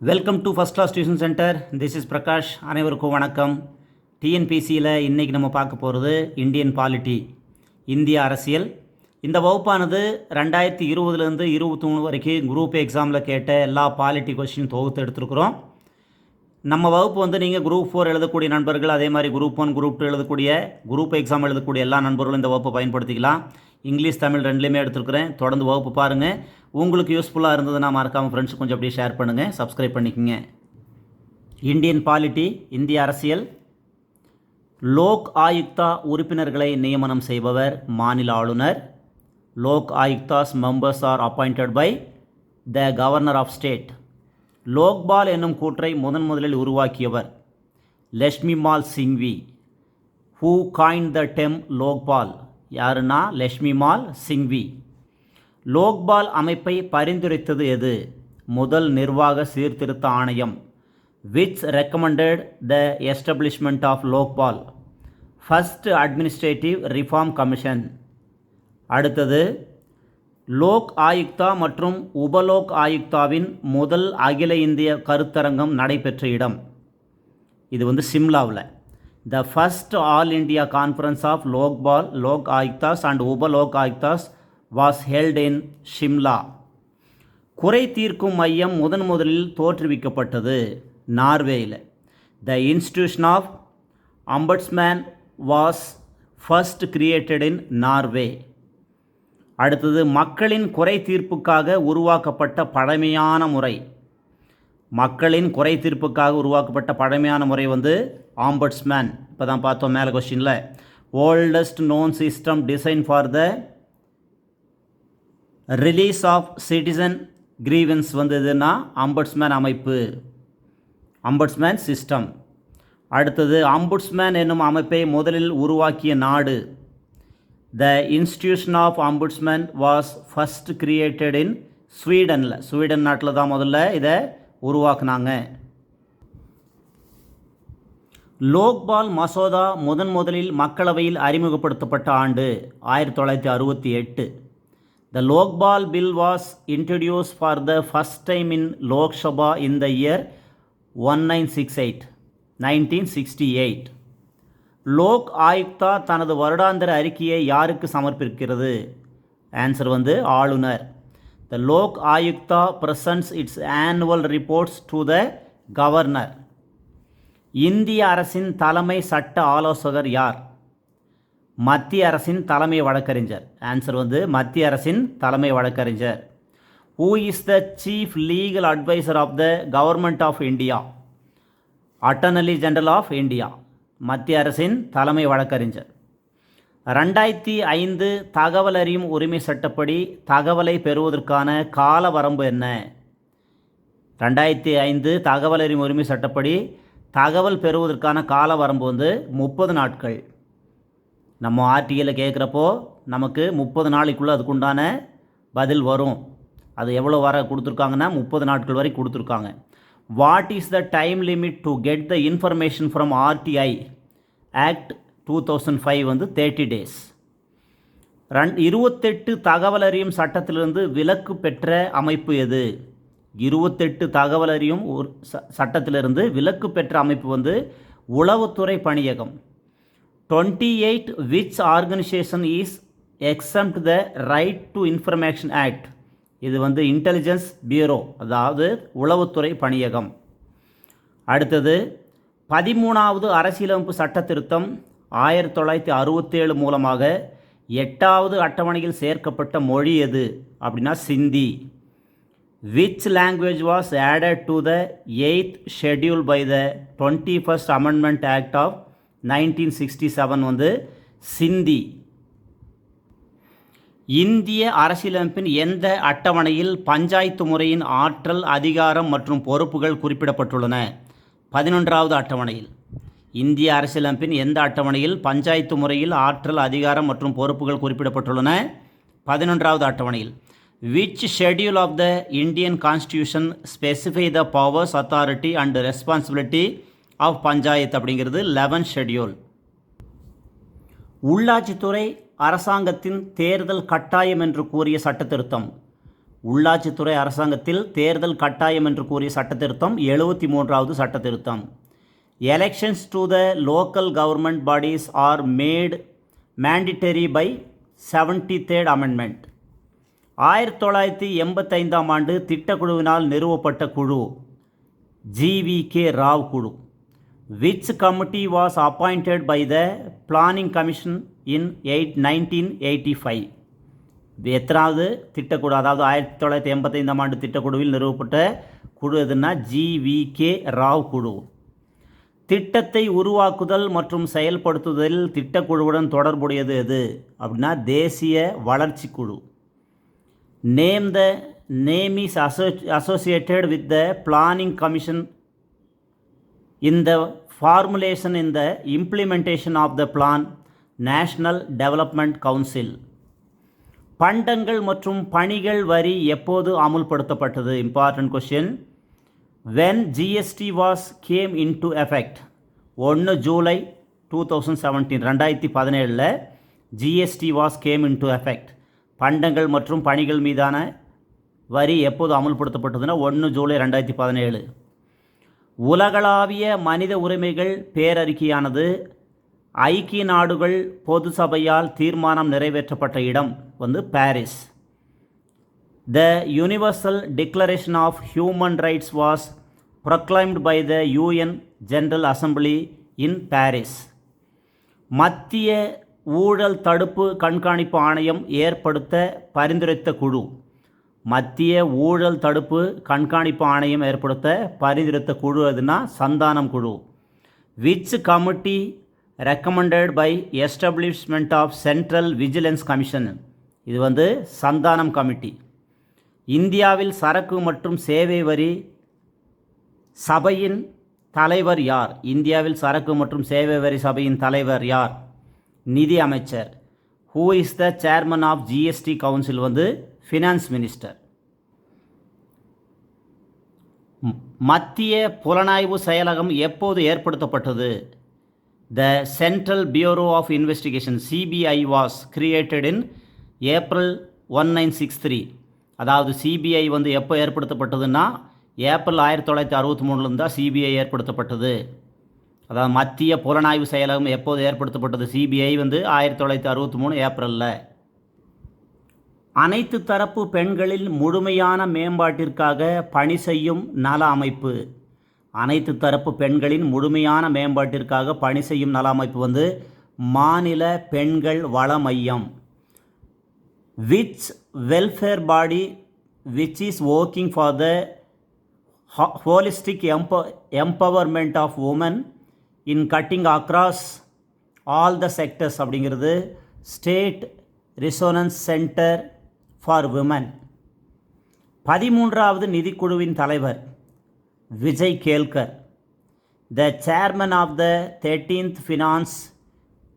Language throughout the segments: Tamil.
Welcome to first class tuition centre this is Prakash அனைவருக்கும் வணக்கம். டிஎன்பிசியில் இன்றைக்கி நம்ம பார்க்க போகிறது இந்தியன் பாலிட்டி இந்திய அரசியல். இந்த வகுப்பானது ரெண்டாயிரத்தி இருபதுலேருந்து இருபத்தி மூணு வரைக்கும் குரூப் எக்ஸாமில் கேட்ட எல்லா பாலிட்டி கொஸ்டின் தொகுத்து எடுத்துருக்குறோம். நம்ம வகுப்பு வந்து நீங்கள் குரூப் ஃபோர் எழுதக்கூடிய நண்பர்கள் அதே மாதிரி குரூப் ஒன் குரூப் டூ எழுதக்கூடிய குரூப் எக்ஸாம் எழுதக்கூடிய எல்லா நண்பர்களும் இந்த வகுப்பை பயன்படுத்திக்கலாம். இங்கிலீஷ் தமிழ் ரெண்டுலேயுமே எடுத்துருக்குறேன். தொடர்ந்து வகுப்பு பாருங்கள் உங்களுக்கு யூஸ்ஃபுல்லாக இருந்ததுன்னா மறக்காமல் ஃப்ரெண்ட்ஸ் கொஞ்சம் அப்படியே ஷேர் பண்ணுங்கள் சப்ஸ்கிரைப் பண்ணிக்கோங்க. இந்தியன் பாலிட்டி இந்திய அரசியல். லோக் ஆயுக்தா உறுப்பினர்களை நியமனம் செய்பவர் மாநில ஆளுநர். Lok Ayuktas members are appointed by the governor of state Lokpal என்னும் கூற்றை முதன் முதலில் உருவாக்கியவர் Laxmimall Singhvi who coin the term Lokpal. யாருன்னா? லக்ஷ்மிமால் சிங்வி. லோக்பால் அமைப்பை பரிந்துரைத்தது எது? முதல் நிர்வாக சீர்திருத்த ஆணையம் which recommended the establishment of Lokpal. First administrative reform commission அடுத்தது லோக் ஆயுக்தா மற்றும் உபலோக் ஆயுக்தாவின் முதல் அகில இந்திய கருத்தரங்கம் நடைபெற்ற இடம். இது வந்து சிம்லாவில். The first all India conference of Lokpal Lok Ayuktas and Upalok Ayuktas was held in Shimla குறை தீர்க்கும் மையம் முதன் முதலில் தோற்றுவிக்கப்பட்டது நார்வேயில். The institution of ombudsman was first created in Norway அடுத்தது மக்களின் குறை தீர்ப்புக்காக உருவாக்கப்பட்ட பழமையான முறை. மக்களின் குறை தீர்ப்புக்காக உருவாக்கப்பட்ட பழமையான முறை வந்து ஆம்பட்ஸ்மேன் இப்போ தான் பார்த்தோம் மேலே கொஸ்டினில் oldest known system design for the release of citizen grievance வந்து எதுனா அம்பட்ஸ்மேன் அமைப்பு. அம்பட்ஸ்மேன் சிஸ்டம் அடுத்தது அம்புட்ஸ்மேன் என்னும் அமைப்பை முதலில் உருவாக்கிய நாடு. The institution of ombudsman was first created in ஸ்வீடனில் ஸ்வீடன் நாட்டில் தான் முதல்ல இதை உருவாக்குனாங்க. லோக்பால் மசோதா முதன் முதலில் மக்களவையில் அறிமுகப்படுத்தப்பட்ட ஆண்டு ஆயிரத்தி தொள்ளாயிரத்தி அறுபத்தி எட்டு. The Lokpal bill was introduce for the first time in Lok Sabha in the year one nine six eight nineteen sixty eight Lokayukta தனது வருடாந்திர அறிக்கையை யாருக்கு சமர்ப்பிக்கிறது? ஆன்சர் வந்து ஆளுநர். The Lokayukta presents its annual reports to the governor இந்திய அரசின் தலைமை சட்ட ஆலோசகர் யார்? மத்திய அரசின் தலைமை வழக்கறிஞர். ஆன்சர் வந்து மத்திய அரசின் தலைமை வழக்கறிஞர். Who is the chief legal advisor of the government of India attorney general of India மத்திய அரசின் தலைமை வழக்கறிஞர். ரெண்டாயிரத்தி ஐந்து தகவல் அறியும் உரிமை சட்டப்படி தகவலை பெறுவதற்கான கால வரம்பு என்ன? ரெண்டாயிரத்தி ஐந்து தகவல் அறியும் உரிமை சட்டப்படி தகவல் பெறுவதற்கான கால வரம்பு வந்து முப்பது நாட்கள். நம்ம ஆர்டிஐயில் கேட்குறப்போ நமக்கு முப்பது நாளைக்குள்ளே அதுக்குண்டான பதில் வரும். அது எவ்வளோ வர கொடுத்துருக்காங்கன்னா முப்பது நாட்கள் வரை கொடுத்துருக்காங்க. What is the time limit to get the information from RTI act two thousand five வந்து தேர்ட்டி டேஸ் ரன் இருபத்தெட்டு தகவல் அறியும் சட்டத்திலிருந்து விலக்கு பெற்ற அமைப்பு எது? இருபத்தெட்டு தகவல் அறியும் ஒரு ச சட்டத்திலிருந்து விலக்கு பெற்ற அமைப்பு வந்து உளவுத்துறை பணியகம். Twenty eight which organisation is exempt the right to information act இது வந்து இன்டெலிஜென்ஸ் பியூரோ அதாவது உளவுத்துறை பணியகம். அடுத்தது பதிமூணாவது அரசியலமைப்பு சட்ட திருத்தம் ஆயிரத்தி தொள்ளாயிரத்தி அறுபத்தேழு மூலமாக எட்டாவது அட்டவணையில் சேர்க்கப்பட்ட மொழி எது? அப்படின்னா Sindhi. Which language was added to the eighth schedule by the twenty first amendment act of nineteen sixty seven வந்து சிந்தி. இந்திய அரசியலமைப்பின் எந்த அட்டவணையில் பஞ்சாயத்து முறையின் ஆற்றல் அதிகாரம் மற்றும் பொறுப்புகள் குறிப்பிடப்பட்டுள்ளன? பதினொன்றாவது அட்டவணையில். இந்திய அரசியலமைப்பின் எந்த அட்டவணையில் பஞ்சாயத்து முறையில் ஆற்றல் அதிகாரம் மற்றும் பொறுப்புகள் குறிப்பிடப்பட்டுள்ளன? பதினொன்றாவது அட்டவணையில். Which schedule of the Indian constitution specify the powers authority and responsibility of panchayat அப்படிங்கிறது லெவன் ஷெட்யூல் உள்ளாட்சித்துறை அரசாங்கத்தின் தேர்தல் கட்டாயம் என்று கூறிய சட்டத்திருத்தம். உள்ளாட்சித்துறை அரசாங்கத்தில் தேர்தல் கட்டாயம் என்று கூறிய சட்டத்திருத்தம் எழுபத்தி மூன்றாவது சட்டத்திருத்தம். Elections to the local government bodies are made mandatory by seventy third amendment ஆயிரத்தி தொள்ளாயிரத்தி எண்பத்தைந்தாம் ஆண்டு திட்டக்குழுவினால் நிறுவப்பட்ட குழு ஜிவிகே ராவ் குழு. Which committee was appointed by the planning commission in eight nineteen eighty five எத்தனாவது திட்டக்குழு? அதாவது ஆயிரத்தி தொள்ளாயிரத்தி எண்பத்தைந்தாம் ஆண்டு திட்டக்குழுவில் நிறுவப்பட்ட குழு எதுன்னா ஜிவிகே ராவ் குழு. திட்டத்தை உருவாக்குதல் மற்றும் செயல்படுத்துதலில் திட்டக்குழுவுடன் தொடர்புடையது எது? அப்படின்னா தேசிய வளர்ச்சி குழு. Name the name is asso associated with the planning commission இந்த formulation formulation in the implementation of the plan national development council. பண்டங்கள் மற்றும் பணிகள் வரி எப்போது அமுல்படுத்தப்பட்டது? Important question when GST was came in to effect ஒன்று ஜூலை டூ தௌசண்ட் செவன்டீன் ரெண்டாயிரத்தி பதினேழில் GST was came in to effect பண்டங்கள் மற்றும் பணிகள் மீதான வரி எப்போது அமுல்படுத்தப்பட்டதுன்னா ஒன்று ஜூலை ரெண்டாயிரத்தி பதினேழு. உலகளாவிய மனித உரிமைகள் பேரறிக்கையானது ஐக்கிய நாடுகள் பொது சபையால் தீர்மானம் நிறைவேற்றப்பட்ட இடம் வந்து Paris. The universal declaration of human rights was proclaimed by the UN general assembly in Paris மத்திய ஊழல் தடுப்பு கண்காணிப்பு ஆணையம் ஏற்படுத்த பரிந்துரைத்த குழு. மத்திய ஊழல் தடுப்பு கண்காணிப்பு ஆணையம் ஏற்படுத்த பரிந்துரைத்த குழு எதுனா சந்தானம் குழு. Which committee recommended by establishment of central vigilance commission இது வந்து சந்தானம் கமிட்டி. இந்தியாவில் சரக்கு மற்றும் சேவை வரி சபையின் தலைவர் யார்? இந்தியாவில் சரக்கு மற்றும் சேவை வரி சபையின் தலைவர் யார்? நிதி அமைச்சர். Who is the chairman of GST council வந்து ஃபினான்ஸ் மினிஸ்டர் மத்திய புலனாய்வு செயலகம் எப்போது ஏற்படுத்தப்பட்டது? The central bureau of investigation CBI was created in April one nine six three அதாவது சிபிஐ வந்து எப்போ ஏற்படுத்தப்பட்டதுன்னா ஏப்ரல் ஆயிரத்தி தொள்ளாயிரத்தி அறுபத்தி மூணுலேருந்து தான் சிபிஐ ஏற்படுத்தப்பட்டது. அதாவது மத்திய புலனாய்வு செயலகம் எப்போது ஏற்படுத்தப்பட்டது? சிபிஐ வந்து ஆயிரத்தி தொள்ளாயிரத்தி அறுபத்தி மூணு ஏப்ரலில் அனைத்து தரப்பு பெண்களில் முழுமையான மேம்பாட்டிற்காக பணி செய்யும் நல அமைப்பு. அனைத்து தரப்பு பெண்களின் முழுமையான மேம்பாட்டிற்காக பணி செய்யும் நல அமைப்பு வந்து மாநில பெண்கள் வள மையம். Which welfare body which is working for the holistic emp empowerment of woman in cutting across all the sectors அப்படிங்கிறது state resonance centre for women பதிமூன்றாவது நிதிக்குழுவின் தலைவர் Vijay Kelkar. The chairman of the thirteenth finance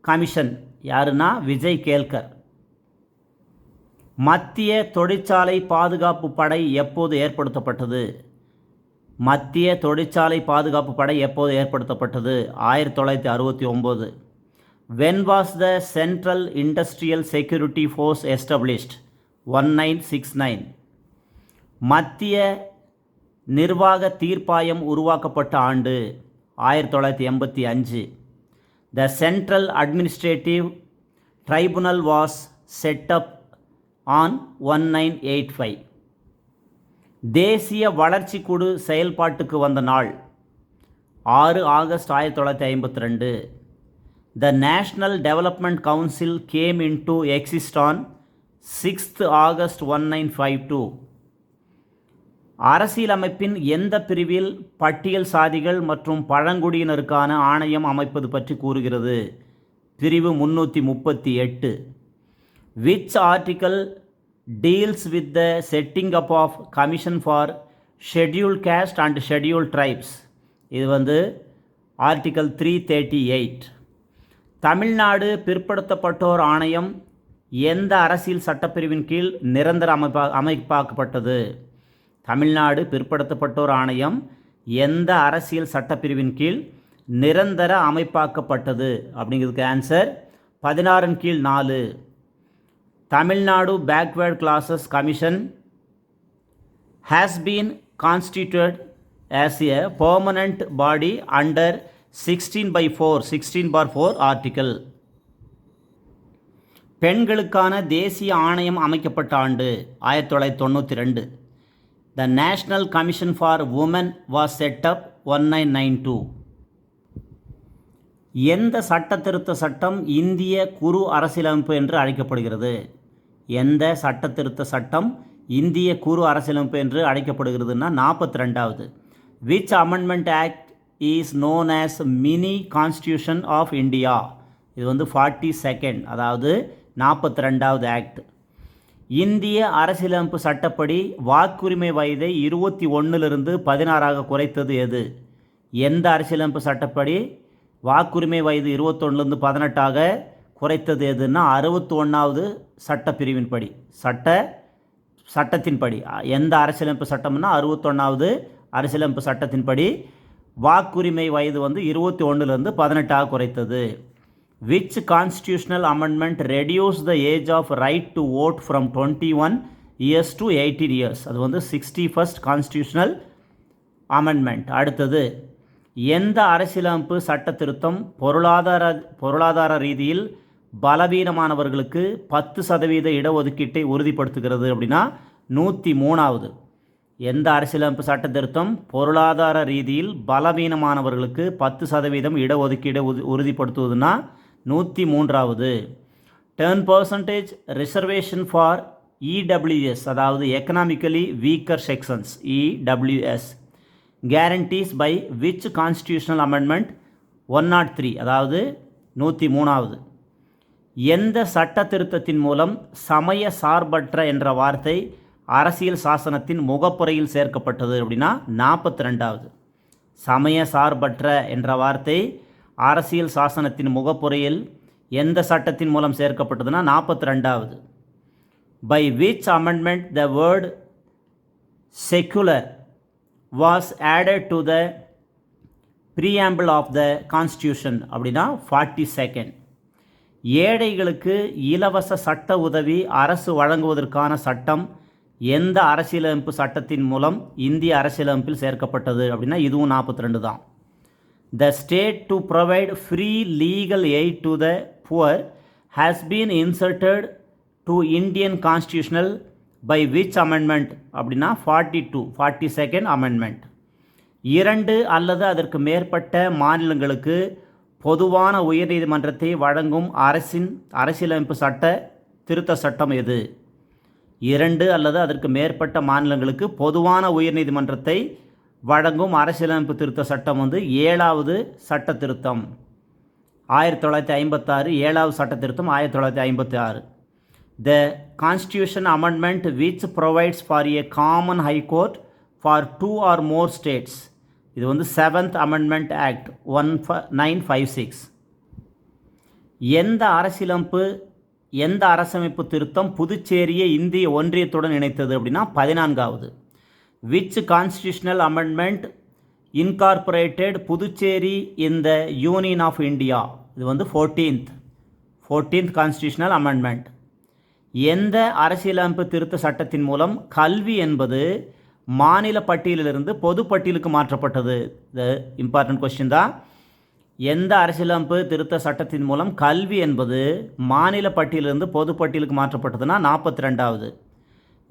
commission யாருன்னா விஜய் கேல்கர். மத்திய தொழிற்சாலை பாதுகாப்பு படை எப்போது ஏற்படுத்தப்பட்டது? மத்திய தொழிற்சாலை பாதுகாப்பு படை எப்போது ஏற்படுத்தப்பட்டது? ஆயிரத்தி தொள்ளாயிரத்தி அறுபத்தி ஒம்பது. When was the central industrial security force established one nine six nine மத்திய நிர்வாக தீர்ப்பாயம் உருவாக்கப்பட்ட ஆண்டு ஆயிரத்தி தொள்ளாயிரத்தி எண்பத்தி அஞ்சு. The central administrative tribunal was set up on one nine eight five தேசிய வளர்ச்சி குழு செயல்பாட்டுக்கு வந்த நாள் ஆறு ஆகஸ்ட் ஆயிரத்தி தொள்ளாயிரத்தி ஐம்பத்தி ரெண்டு. The national development council came in to exist on sixth August one nine five two. அரசியலமைப்பின் எந்த பிரிவில் பட்டியல் சாதிகள் மற்றும் பழங்குடியினருக்கான ஆணையம் அமைப்பது பற்றி கூறுகிறது? பிரிவு முன்னூற்றி முப்பத்தி எட்டு. Which article deals with the setting up of commission for scheduled caste and scheduled tribes. இது வந்து article three thirty eight. Tamil Nadu பிற்படுத்தப்பட்டோர் ஆணையம் எந்த அரசியல் சட்டப்பிரிவின் கீழ் நிரந்தர அமைப்பா அமைப்பாக்கப்பட்டது? தமிழ்நாடு பிற்படுத்தப்பட்டோர் ஆணையம் எந்த அரசியல் சட்டப்பிரிவின் கீழ் நிரந்தர அமைப்பாக்கப்பட்டது? அப்படிங்கிறதுக்கு ஆன்சர் பதினாறின் கீழ் நாலு. Tamil Nadu backward classes commission has been constituted as a permanent body under sixteen by four sixteen bar four article பெண்களுக்கான தேசிய ஆணையம் அமைக்கப்பட்ட ஆண்டு ஆயிரத்தி தொள்ளாயிரத்தி தொண்ணூற்றி ரெண்டு. The national commission for women was set up one nine nine two எந்த சட்டத்திருத்த சட்டம் இந்திய குறு அரசியலமைப்பு என்று அழைக்கப்படுகிறது? எந்த சட்டத்திருத்த சட்டம் இந்திய குறு அரசியலமைப்பு என்று அழைக்கப்படுகிறதுனா நாற்பத்தி ரெண்டாவது which amendment act is known as mini constitution of India இது வந்து ஃபார்ட்டி செகண்ட் அதாவது நாற்பத்தி ரெண்டாவது ஆக்ட் இந்திய அரசியலமைப்பு சட்டப்படி வாக்குரிமை வயதை இருபத்தி ஒன்றிலிருந்து பதினாறாக குறைத்தது எது? எந்த அரசியலமைப்பு சட்டப்படி வாக்குரிமை வயது இருபத்தொன்னுலேருந்து பதினெட்டாக குறைத்தது எதுன்னா அறுபத்தி ஒன்றாவது சட்ட பிரிவின்படி சட்ட சட்டத்தின்படி. எந்த அரசியலமைப்பு சட்டம்னா அறுபத்தொன்னாவது அரசியலமைப்பு சட்டத்தின்படி வாக்குரிமை வயது வந்து இருபத்தி ஒன்றுலேருந்து பதினெட்டாக குறைத்தது. Which constitutional amendment reduce the age of right to vote from twenty one years to eighteen years அது வந்து சிக்ஸ்டி ஃபஸ்ட் கான்ஸ்டியூஷனல் அமெண்ட்மெண்ட் அடுத்தது எந்த அரசியலமைப்பு சட்ட திருத்தம் பொருளாதார பொருளாதார ரீதியில் பலவீனமானவர்களுக்கு பத்து சதவீத இடஒதுக்கீட்டை உறுதிப்படுத்துகிறது அப்படின்னா நூற்றி மூணாவது. எந்த அரசியலமைப்பு சட்ட திருத்தம் பொருளாதார ரீதியில் பலவீனமானவர்களுக்கு பத்து சதவீதம் இடஒதுக்கீடை உறுதிப்படுத்துவதுன்னா நூற்றி மூன்றாவது. Ten percentage reservation for EWS அதாவது economically weaker sections EWS guarantees by which constitutional amendment one not three அதாவது நூற்றி மூணாவது எந்த சட்ட திருத்தத்தின் மூலம் சமய சார்பற்ற என்ற வார்த்தை அரசியல் சாசனத்தின் முகப்புறையில் சேர்க்கப்பட்டது அப்படின்னா நாற்பத்தி ரெண்டாவது. சமய சார்பற்ற என்ற வார்த்தை அரசியல் சாசனத்தின் முகப்புறையில் எந்த சட்டத்தின் மூலம் சேர்க்கப்பட்டதுன்னா நாற்பத்தி ரெண்டாவது by which amendment the word secular was added to the preamble of the constitution அப்படின்னா ஃபார்ட்டி செகண்ட் ஏழைகளுக்கு இலவச சட்ட உதவி அரசு வழங்குவதற்கான சட்டம் எந்த அரசியலமைப்பு சட்டத்தின் மூலம் இந்திய அரசியலமைப்பில் சேர்க்கப்பட்டது அப்படின்னா இதுவும் நாற்பத்தி ரெண்டு தான். The state to provide free legal aid to the poor has been inserted to Indian constitutional by which amendment அப்படின்னா forty two forty second amendment இரண்டு அல்லது அதற்கு மேற்பட்ட மாநிலங்களுக்கு பொதுவான உயர்நீதிமன்றத்தை வழங்கும் அரசின் அரசியலமைப்பு சட்ட திருத்த சட்டம் எது? இரண்டு அல்லது அதற்கு மேற்பட்ட மாநிலங்களுக்கு பொதுவான உயர்நீதிமன்றத்தை வழங்கும் அரசியலமைப்பு திருத்த சட்டம் வந்து ஏழாவது சட்ட திருத்தம் ஆயிரத்தி தொள்ளாயிரத்தி ஐம்பத்தாறு ஏழாவது சட்ட திருத்தம் ஆயிரத்தி தொள்ளாயிரத்தி ஐம்பத்தி ஆறு the constitution amendment which provides for a common high court for two or more states இது வந்து seventh amendment act one nine five six எந்த அரசியலமைப்பு எந்த அரசமைப்பு திருத்தம் புதுச்சேரியை இந்திய ஒன்றியத்துடன் இணைத்தது அப்படின்னா பதினான்காவது. Which constitutional amendment incorporated Puducherry in the union of India இது வந்து ஃபோர்டீன்த் ஃபோர்டீன்த் கான்ஸ்டியூஷனல் அமெண்ட்மெண்ட் எந்த அரசியலமைப்பு திருத்த சட்டத்தின் மூலம் கல்வி என்பது மாநில பட்டியலிலிருந்து பொது பட்டியலுக்கு மாற்றப்பட்டது? இது இம்பார்ட்டன்ட் கொஸ்டின் தான். எந்த அரசியலமைப்பு திருத்த சட்டத்தின் மூலம் கல்வி என்பது மாநில பட்டியலிருந்து பொது பட்டியலுக்கு மாற்றப்பட்டதுன்னா நாற்பத்தி ரெண்டாவது.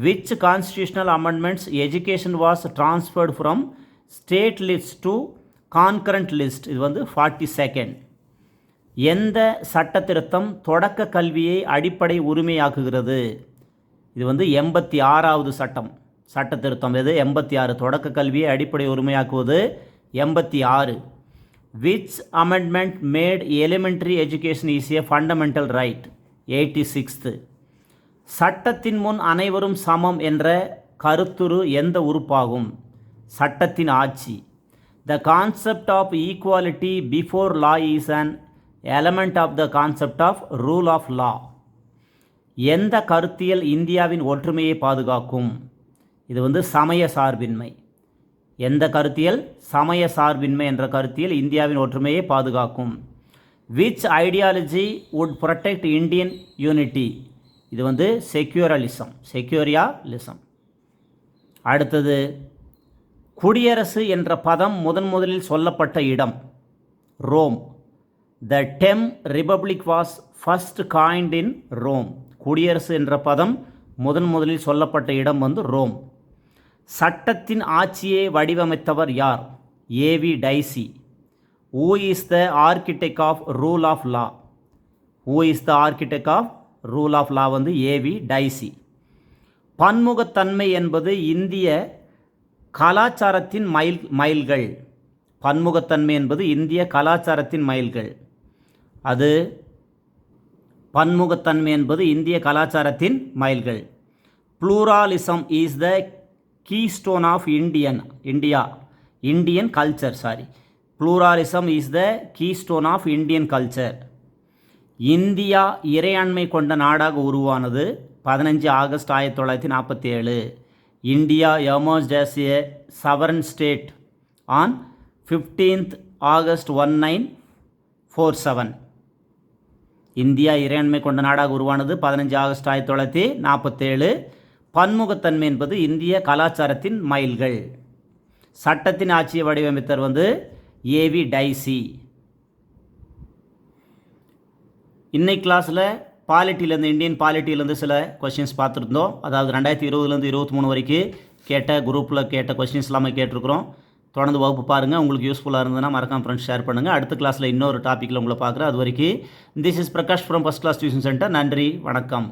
Which constitutional amendments education was transferred from state list to concurrent list இது வந்து ஃபார்ட்டி செகண்ட் எந்த சட்ட திருத்தம் தொடக்க கல்வியை அடிப்படை உரிமையாக்குகிறது? இது வந்து எண்பத்தி ஆறாவது சட்டம். சட்ட திருத்தம் எது? எண்பத்தி ஆறு. தொடக்க கல்வியை அடிப்படை உரிமையாக்குவது எண்பத்தி ஆறு. Which amendment made elementary education is a fundamental right eighty sixth சட்டத்தின் முன் அனைவரும் சமம் என்ற கருத்துரு எந்த உறுப்பாகும்? சட்டத்தின் ஆட்சி. The concept of equality before law is an element of the concept of rule of law எந்த கருத்தியல் இந்தியாவின் ஒற்றுமையை பாதுகாக்கும்? இது வந்து சமய சார்பின்மை. எந்த கருத்தியல்? சமய சார்பின்மை என்ற கருத்தியல் இந்தியாவின் ஒற்றுமையை பாதுகாக்கும். Which ideology would protect Indian unity இது வந்து செக்யூரலிசம் செக்யூரியாலிசம் அடுத்தது குடியரசு என்ற பதம் முதன் முதலில் சொல்லப்பட்ட இடம் Rome. The term republic was first coined in Rome குடியரசு என்ற பதம் முதன் முதலில் சொல்லப்பட்ட இடம் வந்து ரோம். சட்டத்தின் ஆட்சியை வடிவமைத்தவர் யார்? A V Dicey who is the architect of rule of law who is the architect of rule of law வந்து ஏவி டைசி பன்முகத்தன்மை என்பது இந்திய கலாச்சாரத்தின் மைல் மைல்கள் பன்முகத்தன்மை என்பது இந்திய கலாச்சாரத்தின் மைல்கள் அது பன்முகத்தன்மை என்பது இந்திய கலாச்சாரத்தின் மைல்கள் pluralism is the keystone of Indian India Indian culture sorry pluralism is the keystone of Indian culture India இறையாண்மை கொண்ட நாடாக உருவானது பதினஞ்சு ஆகஸ்ட் ஆயிரத்தி தொள்ளாயிரத்தி நாற்பத்தி ஏழு India emerge as a sovereign state on fifteenth August one nine four seven India இறையாண்மை கொண்ட நாடாக உருவானது பதினஞ்சு ஆகஸ்ட் ஆயிரத்தி தொள்ளாயிரத்தி நாற்பத்தேழு. பன்முகத்தன்மை என்பது இந்திய கலாச்சாரத்தின் மைல்கள். சட்டத்தின் ஆட்சியை வடிவமைத்தர் வந்து ஏவி டைசி. இன்னைக்கு கிளாஸில் பாலிட்டிலேருந்து இந்தியன் பாலிட்டிலேருந்து சில கொஷின்ஸ் பார்த்துருந்தோம். அதாவது ரெண்டாயிரத்தி இருபதுலேருந்து இருபத்தி மூணு வரைக்கும் கேட்ட குரூப்பில் கேட்ட கொஷின்ஸ் எல்லாமே கேட்டிருக்கிறோம். தொடர்ந்து வகுப்பு பாருங்கள் உங்களுக்கு யூஸ்ஃபுல்லாக இருந்ததுன்னா மறக்காம ஃப்ரெண்ட்ஸ் ஷேர் பண்ணுங்கள் அடுத்த கிளாஸில் இன்னொரு டாப்பிக்கில் உங்களை பார்க்குறேன். அது வரைக்கும் this is Prakash from first class tuition centre நன்றி வணக்கம்.